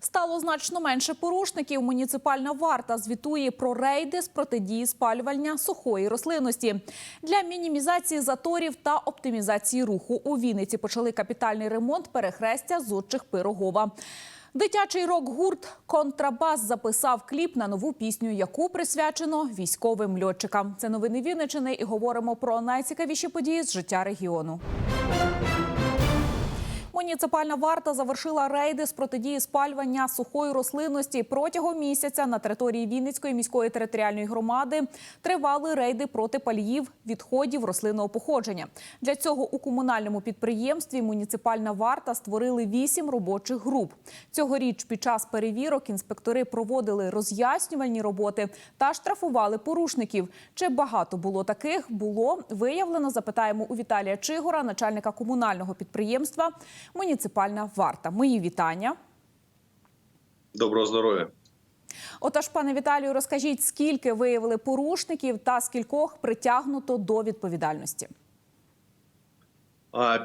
Стало значно менше порушників. Муніципальна варта звітує про рейди з протидії спалювання сухої рослинності. Для мінімізації заторів та оптимізації руху у Вінниці почали капітальний ремонт перехрестя зодчих Пирогова. Дитячий рок-гурт Контрабас записав кліп на нову пісню, яку присвячено військовим льотчикам. Це новини Вінничини і говоримо про найцікавіші події з життя регіону. Муніципальна варта завершила рейди з протидії спалювання сухої рослинності. Протягом місяця на території Вінницької міської територіальної громади тривали рейди проти паліїв відходів рослинного походження. Для цього у комунальному підприємстві муніципальна варта створили вісім робочих груп. Цьогоріч під час перевірок інспектори проводили роз'яснювальні роботи та штрафували порушників. Чи багато було таких? Було виявлено. Запитаємо у Віталія Чигора, начальника комунального підприємства Муніципальна варта. Мої вітання. Доброго здоров'я. Отож, пане Віталію, розкажіть, скільки виявили порушників та скількох притягнуто до відповідальності.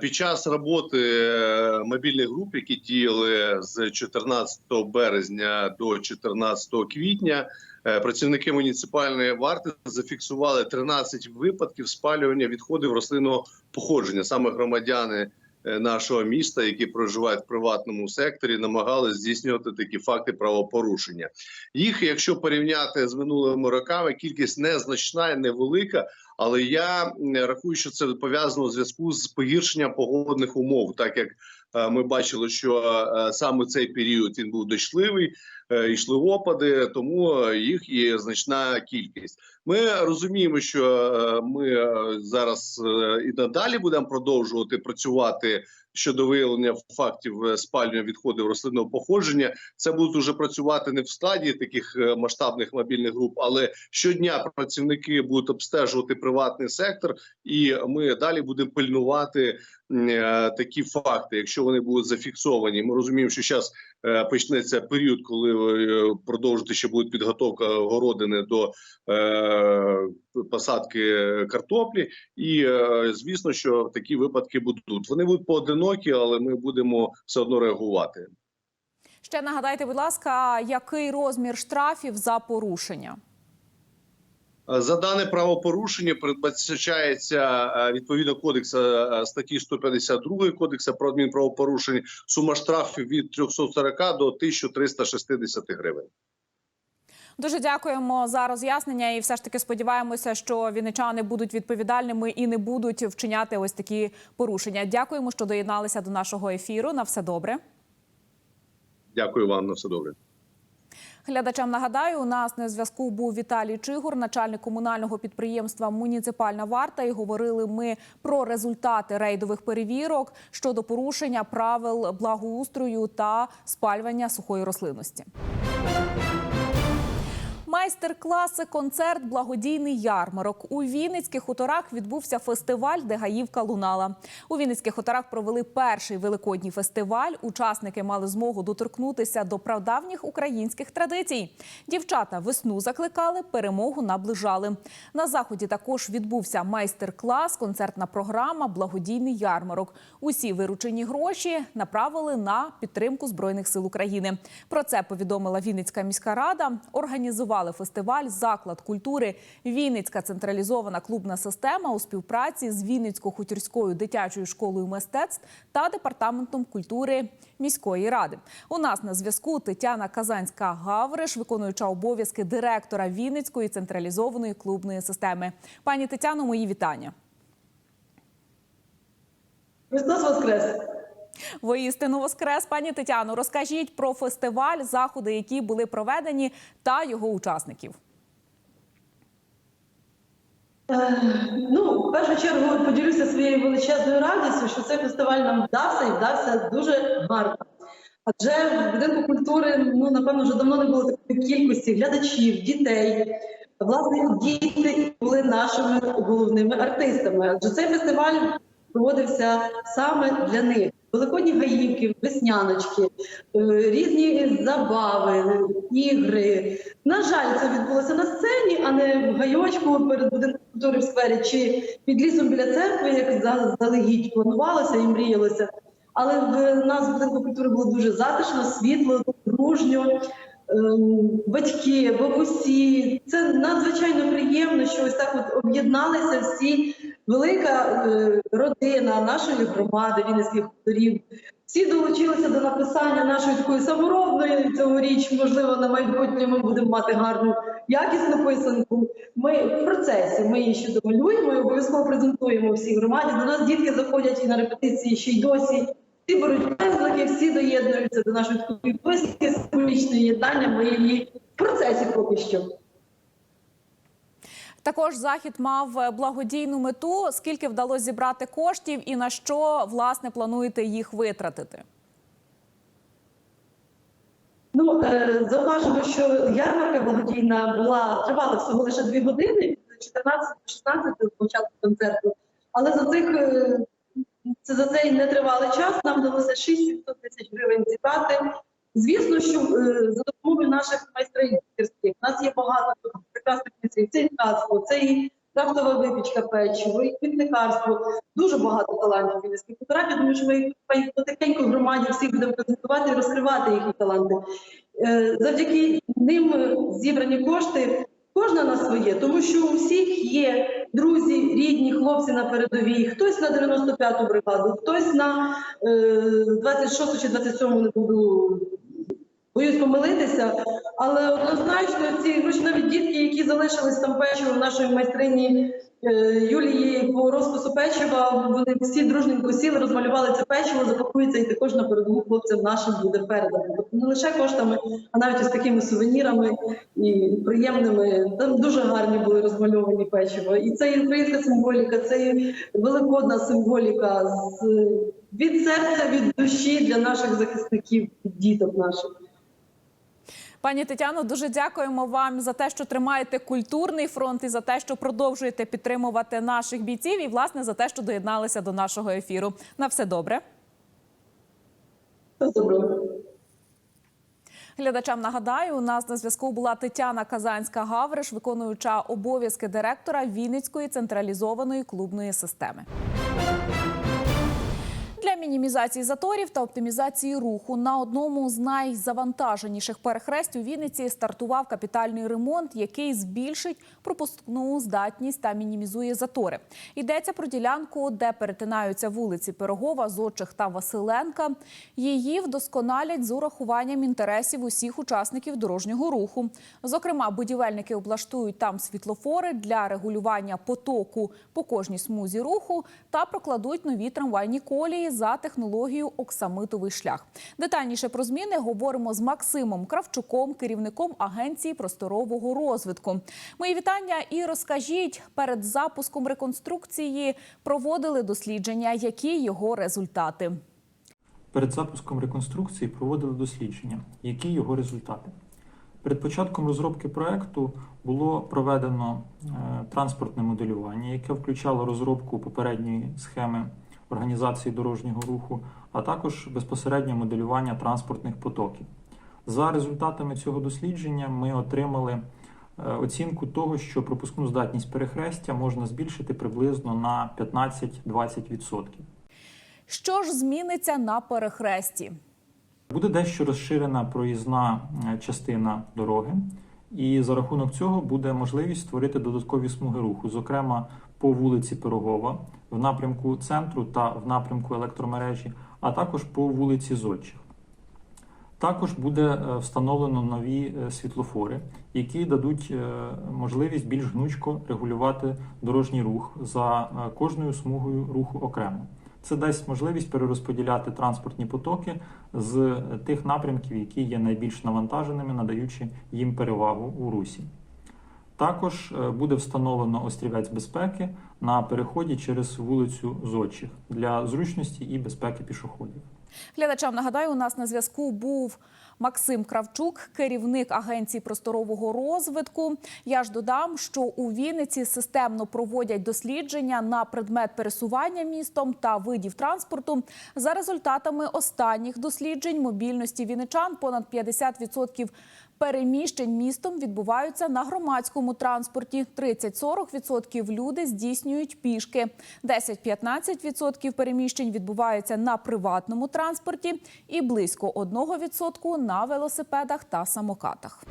Під час роботи е, мобільних груп, які діяли з 14 березня до 14 квітня, е, працівники муніципальної варти зафіксували 13 випадків спалювання відходів рослинного походження. Саме громадяни нашого міста, які проживають в приватному секторі, намагалися здійснювати такі факти правопорушення. Їх, якщо порівняти з минулими роками, кількість незначна і невелика. Але я рахую, що це пов'язано в зв'язку з погіршенням погодних умов, так як е, ми бачили, що е, саме цей період він був дощливий, е, йшли опади, тому їх є значна кількість. Ми розуміємо, що ми зараз і надалі будемо продовжувати працювати щодо виявлення фактів е, спалювання відходів рослинного походження. Це будуть уже працювати не в стадії таких е, масштабних мобільних груп, але щодня працівники будуть обстежувати приватний сектор, і ми далі будемо пильнувати е, такі факти, якщо вони будуть зафіксовані. Ми розуміємо, що зараз почнеться період, коли е, продовжити ще буде підготовка городини до е, посадки картоплі, і е, звісно, що такі випадки будуть. Вони будуть поодинокі, але ми будемо все одно реагувати. Ще нагадайте, будь ласка, який розмір штрафів за порушення? За дане правопорушення передбачається е, відповідно кодексу е, статті 152 кодексу про адмінправопорушення сума штрафів від 340 до 1360 гривень. Дуже дякуємо за роз'яснення, і все ж таки сподіваємося, що вінничани будуть відповідальними і не будуть вчиняти ось такі порушення. Дякуємо, що доєдналися до нашого ефіру. На все добре. Дякую вам на все добре. Глядачам нагадаю, у нас на зв'язку був Віталій Чигур, начальник комунального підприємства Муніципальна варта. І говорили ми про результати рейдових перевірок щодо порушення правил благоустрою та спалювання сухої рослинності. Майстер-класи, концерт, благодійний ярмарок. У Вінницьких хуторах відбувся фестиваль, де гаївка лунала. У Вінницьких хуторах провели перший великодній фестиваль. Учасники мали змогу доторкнутися до прадавніх українських традицій. Дівчата весну закликали, перемогу наближали. На заході також відбувся майстер-клас, концертна програма, благодійний ярмарок. Усі виручені гроші направили на підтримку збройних сил України. Про це повідомила Вінницька міська рада. Організували фестиваль заклад культури Вінницька централізована клубна система у співпраці з Вінницько-хутірською дитячою школою мистецтв та департаментом культури міської ради. У нас на зв'язку Тетяна Казанська Гавриш, виконуюча обов'язки директора Вінницької централізованої клубної системи. Пані Тетяно, мої вітання. Христос Воскрес! Воістину воскрес, пані Тетяно. Розкажіть про фестиваль, заходи, які були проведені, та його учасників. Е, Ну, в першу чергу поділюся своєю величезною радістю, що цей фестиваль нам вдався і вдався дуже гарно. Адже в будинку культури, ну напевно, вже давно не було такої кількості глядачів, дітей. Власне, діти були нашими головними артистами. Адже цей фестиваль проводився саме для них. Великодні гаївки, весняночки, е, різні забави, ігри. На жаль, це відбулося на сцені, а не в гайочку перед будинком культури в сквері чи під лісом біля церкви, як заздалегідь планувалося і мріялося. Але в нас в будинку культури було дуже затишно, світло, дружньо. Ем, Батьки, бабусі, це надзвичайно приємно, що ось так от об'єдналися всі велика е, родина нашої громади, Вінницьких хуторів. Всі долучилися до написання нашої такої саморобної цьогоріч. Можливо, на майбутнє ми будемо мати гарну якісну писанку. Ми в процесі ми її ще домалюємо і обов'язково презентуємо всій громаді. До нас дітки заходять і на репетиції ще й досі. Всі беруть пензлики, всі доєднуються до нашої такої писанки, символічної єднання. Ми її в процесі поки що. Також захід мав е, благодійну мету. Скільки вдалося зібрати коштів і на що власне плануєте їх витратити? Ну, е, зауважимо, що ярмарка благодійна була тривала всього лише дві години, з 14 до 16 до початку концерту. Але за цих е, це за цей нетривалий час нам вдалося 600 тисяч гривень зібрати. Звісно, що за допомогою наших майстрів у нас є багато прекрасних майстрів. Це ткацтво, це і крафтова випічка печиво, і квітникарство. Дуже багато талантів вінницьких фотографій. Я думаю, що ми потихеньку в громаді всіх будемо презентувати і розкривати їхні таланти. Е, Завдяки ним зібрані кошти кожна на своє, тому що у всіх є друзі, рідні, хлопці на передовій, хтось на 95-ту бригаду, хтось на е, 26 чи 27 не буду. Боюсь помилитися, але однозначно ці гроші дітки, які залишились там печивом нашої майстрині е, Юлії по розпису печива, вони всі дружненько сіли, розмалювали це печиво, запакується і також на передову хлопцям нашим буде передано. Тобто не лише коштами, а навіть ось такими сувенірами і приємними. Там дуже гарні були розмальовані печиво. І це і українська символіка, це і великодна символіка з від серця, від душі для наших захисників, діток наших. Пані Тетяно, дуже дякуємо вам за те, що тримаєте культурний фронт і за те, що продовжуєте підтримувати наших бійців, і власне за те, що доєдналися до нашого ефіру. На все добре. Доброго. Глядачам нагадаю, у нас на зв'язку була Тетяна Казанська Гавриш, виконуюча обов'язки директора Вінницької централізованої клубної системи. Для мінімізації заторів та оптимізації руху на одному з найзавантаженіших перехресть у Вінниці стартував капітальний ремонт, який збільшить пропускну здатність та мінімізує затори. Йдеться про ділянку, де перетинаються вулиці Пирогова, Зодчих та Василенка. Її вдосконалять з урахуванням інтересів усіх учасників дорожнього руху. Зокрема, будівельники облаштують там світлофори для регулювання потоку по кожній смузі руху та прокладуть нові трамвайні колії за технологією оксамитовий шлях. Детальніше про зміни говоримо з Максимом Кравчуком, керівником агенції просторового розвитку. Мої вітання і розкажіть перед запуском реконструкції проводили дослідження, які його результати. Перед запуском реконструкції проводили дослідження. Які його результати? Перед початком розробки проекту було проведено е, транспортне моделювання, яке включало розробку попередньої схеми організації дорожнього руху, а також безпосереднє моделювання транспортних потоків. За результатами цього дослідження ми отримали е, оцінку того, що пропускну здатність перехрестя можна збільшити приблизно на 15-20%. Що ж зміниться на перехресті? Буде дещо розширена проїзна е, частина дороги, і за рахунок цього буде можливість створити додаткові смуги руху, зокрема по вулиці Пирогова, в напрямку центру та в напрямку електромережі, а також по вулиці Зодчих. Також буде е, встановлено нові е, світлофори, які дадуть е, можливість більш гнучко регулювати дорожній рух за кожною смугою руху окремо. Це дасть можливість перерозподіляти транспортні потоки з тих напрямків, які є найбільш навантаженими, надаючи їм перевагу у русі. Також е, буде встановлено острівець безпеки на переході через вулицю Зодчих для зручності і безпеки пішоходів. Глядачам нагадаю, у нас на зв'язку був Максим Кравчук, керівник агенції просторового розвитку. Я ж додам, що у Вінниці системно проводять дослідження на предмет пересування містом та видів транспорту. За результатами останніх досліджень мобільності вінничан понад 50% переміщень містом відбуваються на громадському транспорті. 30-40% люди здійснюють пішки. 10-15% переміщень відбуваються на приватному транспорті і близько 1% на велосипедах та самокатах.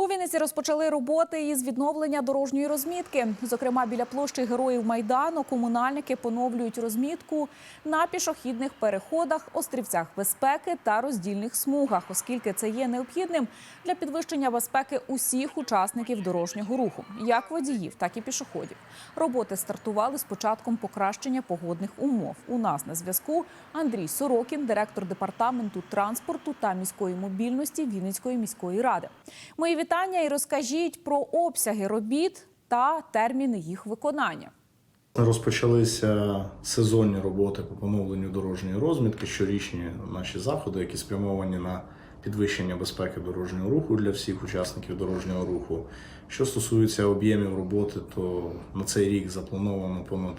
У Вінниці розпочали роботи із відновлення дорожньої розмітки. Зокрема, біля площі Героїв Майдану комунальники поновлюють розмітку на пішохідних переходах, острівцях безпеки та роздільних смугах, оскільки це є необхідним для підвищення безпеки усіх учасників дорожнього руху, як водіїв, так і пішоходів. Роботи стартували з початком покращення погодних умов. У нас на зв'язку Андрій Сорокін, директор департаменту транспорту та міської мобільності Вінницької міської ради. Мої вітання і розкажіть про обсяги робіт та терміни їх виконання. Розпочалися сезонні роботи по поновленню дорожньої розмітки, щорічні наші заходи, які спрямовані на підвищення безпеки дорожнього руху для всіх учасників дорожнього руху. Що стосується об'ємів роботи, то на цей рік заплановано понад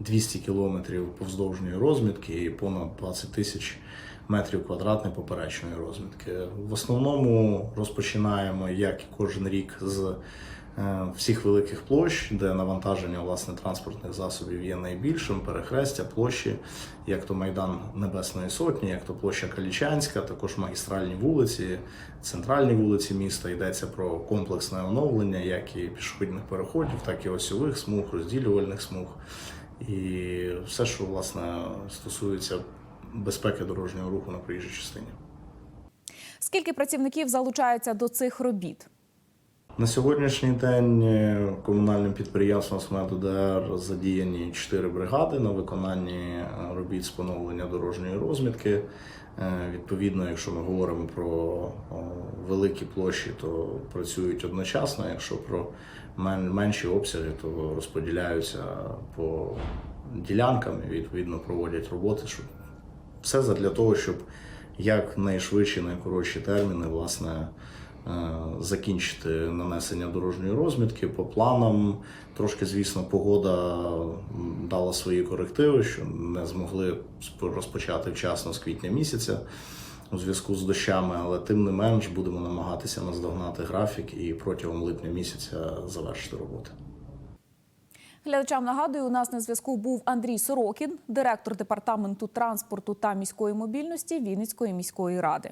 200 кілометрів повздовжньої розмітки і понад 20 тисяч метрів квадратних поперечної розмітки. В основному розпочинаємо, як і кожен рік, з е, всіх великих площ, де навантаження власне транспортних засобів є найбільшим, перехрестя, площі, як то Майдан Небесної Сотні, як то площа Калічанська, також магістральні вулиці, центральні вулиці міста. Йдеться про комплексне оновлення, як і пішохідних переходів, так і осьових смуг, розділювальних смуг. І все, що власне стосується безпеки дорожнього руху на проїжджій частині. Скільки працівників залучаються до цих робіт? На сьогоднішній день е, комунальним підприємством СМЕДОДР задіяні чотири бригади на виконанні е, робіт з поновлення дорожньої розмітки. Е, Відповідно, якщо ми говоримо про великі площі, то працюють одночасно. Якщо про менші обсяги, то розподіляються по ділянкам і відповідно проводять роботи, щоб все для того, щоб якнайшвидші, найкоротші терміни, власне, е, закінчити нанесення дорожньої розмітки. По планам трошки, звісно, погода дала свої корективи, що не змогли розпочати вчасно з квітня місяця у зв'язку з дощами, але тим не менш будемо намагатися наздогнати графік і протягом липня місяця завершити роботи. Глядачам нагадую, у нас на зв'язку був Андрій Сорокін, директор департаменту транспорту та міської мобільності Вінницької міської ради.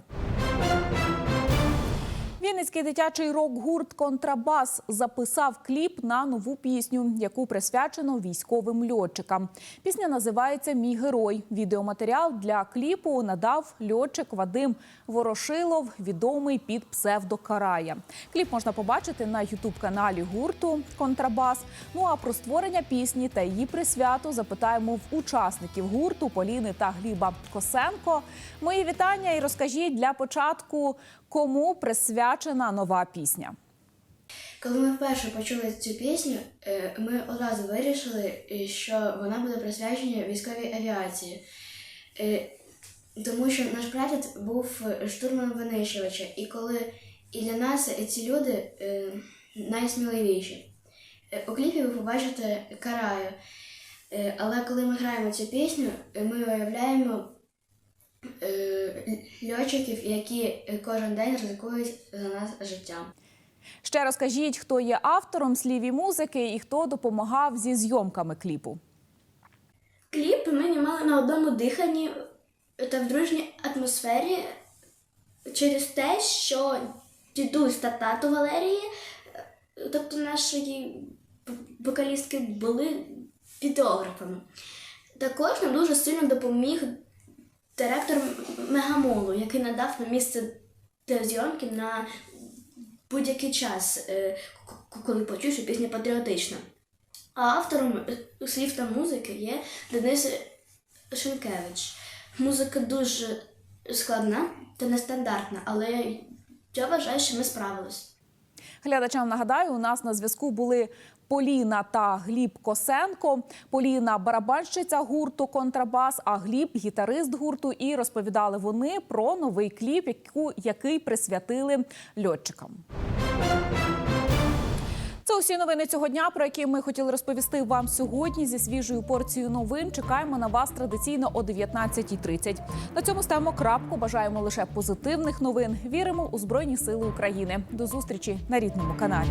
Вінницький дитячий рок-гурт Контрабас записав кліп на нову пісню, яку присвячено військовим льотчикам. Пісня називається Мій герой. Відеоматеріал для кліпу надав льотчик Вадим Ворошилов, відомий під псевдокарая. Кліп можна побачити на ютуб-каналі гурту Контрабас. Ну а про створення пісні та її присвяту запитаємо в учасників гурту Поліни та Гліба Косенко. Мої вітання і розкажіть для початку, кому присвячена нова пісня. Коли ми вперше почули цю пісню, е, ми одразу вирішили, е, що вона буде присвячена військовій авіації. Е, Тому що наш прадід був штурманом винищувача, і коли і для нас ці люди найсміливіші. У кліпі ви побачите караю. Але коли ми граємо цю пісню, ми уявляємо льотчиків, які кожен день ризикують за нас життям. Ще розкажіть, хто є автором слів і музики і хто допомагав зі зйомками кліпу. Кліп ми знімали на одному диханні та в дружній атмосфері через те, що дідусь та тато Валерії, тобто нашої вокалістки, були відеографами. Також нам дуже сильно допоміг директор Мегамолу, який надав нам місце для зйомки на будь-який час, е, коли почув, що пісня патріотична. А автором слів та музики є Денис Шенкевич. Музика дуже складна та нестандартна, але я вважаю, що ми справились. Глядачам нагадаю, у нас на зв'язку були Поліна та Гліб Косенко. Поліна барабанщиця гурту Контрабас, а Гліб гітарист гурту. І розповідали вони про новий кліп, який присвятили льотчикам. Це усі новини цього дня, про які ми хотіли розповісти вам сьогодні зі свіжою порцією новин. Чекаємо на вас традиційно о 19.30. На цьому ставимо крапку. Бажаємо лише позитивних новин. Віримо у Збройні Сили України. До зустрічі на рідному каналі.